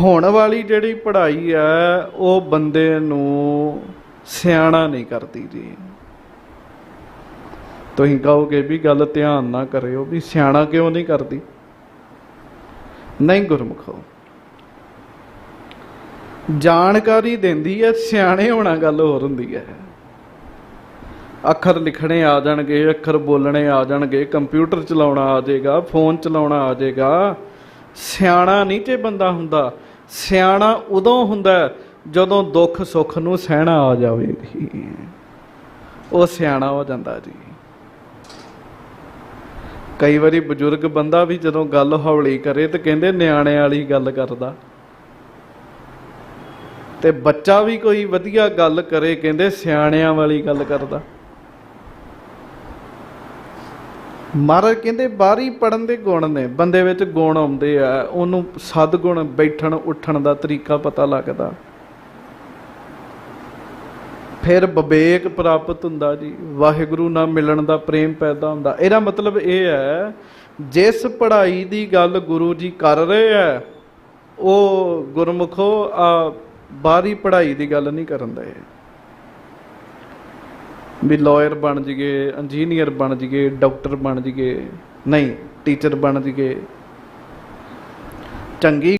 ਹੁਣ ਵਾਲੀ ਜਿਹੜੀ ਪੜ੍ਹਾਈ ਹੈ, ਉਹ ਬੰਦੇ ਨੂੰ ਸਿਆਣਾ ਨਹੀਂ ਕਰਦੀ ਜੀ। ਤੁਸੀਂ ਕਹੋਗੇ ਵੀ ਗੱਲ ਧਿਆਨ ਨਾ ਕਰਿਓ ਵੀ ਸਿਆਣਾ ਕਿਉਂ ਨਹੀਂ ਕਰਦੀ? ਨਹੀਂ ਗੁਰਮੁਖੋ। ਜਾਣਕਾਰੀ ਦਿੰਦੀ ਹੈ, ਸਿਆਣੇ ਹੋਣਾ ਗੱਲ ਹੋਰ ਹੁੰਦੀ ਹੈ। ਅੱਖਰ ਲਿਖਣੇ ਆ ਜਾਣਗੇ, ਅੱਖਰ ਬੋਲਣੇ ਆ ਜਾਣਗੇ, ਕੰਪਿਊਟਰ ਚਲਾਉਣਾ ਆ ਜਾਏਗਾ, ਫੋਨ ਚਲਾਉਣਾ ਆ ਜਾਏਗਾ। ਸਿਆਣਾ ਨਹੀਂ ਜੇ ਬੰਦਾ ਹੁੰਦਾ ਸਿਆਣਾ ਉਦੋਂ ਹੁੰਦਾ ਜਦੋਂ ਦੁੱਖ ਸੁੱਖ ਨੂੰ ਸਹਿਣਾ ਆ ਜਾਵੇ ਉਹ ਸਿਆਣਾ ਹੋ ਜਾਂਦਾ ਜੀ। ਕਈ ਵਾਰੀ ਬਜ਼ੁਰਗ ਬੰਦਾ ਵੀ ਜਦੋਂ ਗੱਲ ਹੌਲੀ ਕਰੇ ਤੇ ਕਹਿੰਦੇ ਨਿਆਣੇ ਵਾਲੀ ਗੱਲ ਕਰਦਾ। ਤੇ ਬੱਚਾ ਵੀ ਕੋਈ ਵਧੀਆ ਗੱਲ ਕਰੇ, ਕਹਿੰਦੇ ਸਿਆਣਿਆਂ ਵਾਲੀ ਗੱਲ ਕਰਦਾ। ਮਹਾਰਾਜ ਕਹਿੰਦੇ ਬਾਹਰੀ ਪੜਨ ਦੇ ਗੁਣ ਨੇ, ਬੰਦੇ ਵਿੱਚ ਗੁਣ ਆਉਂਦੇ ਆ, ਉਹਨੂੰ ਸਦਗੁਣ ਬੈਠਣ, ਉੱਠਣ ਦਾ ਤਰੀਕਾ ਪਤਾ ਲੱਗਦਾ। ਫਿਰ ਵਿਵੇਕ ਪ੍ਰਾਪਤ ਹੁੰਦਾ ਜੀ, ਵਾਹਿਗੁਰੂ ਨਾਲ ਮਿਲਣ ਦਾ ਪ੍ਰੇਮ ਪੈਦਾ ਹੁੰਦਾ। ਇਹਦਾ ਮਤਲਬ ਇਹ ਹੈ, ਜਿਸ ਪੜ੍ਹਾਈ ਦੀ ਗੱਲ ਗੁਰੂ ਜੀ ਕਰ ਰਹੇ ਆ, ਉਹ ਗੁਰਮੁਖੋ ਆ ਬਾਹਰੀ ਪੜ੍ਹਾਈ ਦੀ ਗੱਲ ਨਹੀਂ ਕਰਨ ਦੇ। ਵੀ ਲਾਇਰ ਬਣ ਜੀਏ ਇੰਜੀਨੀਅਰ ਬਣ ਜੀਏ ਡਾਕਟਰ ਬਣ ਜੀਏ, ਨਹੀਂ ਟੀਚਰ ਬਣ ਜੀਏ। ਚੰਗੀ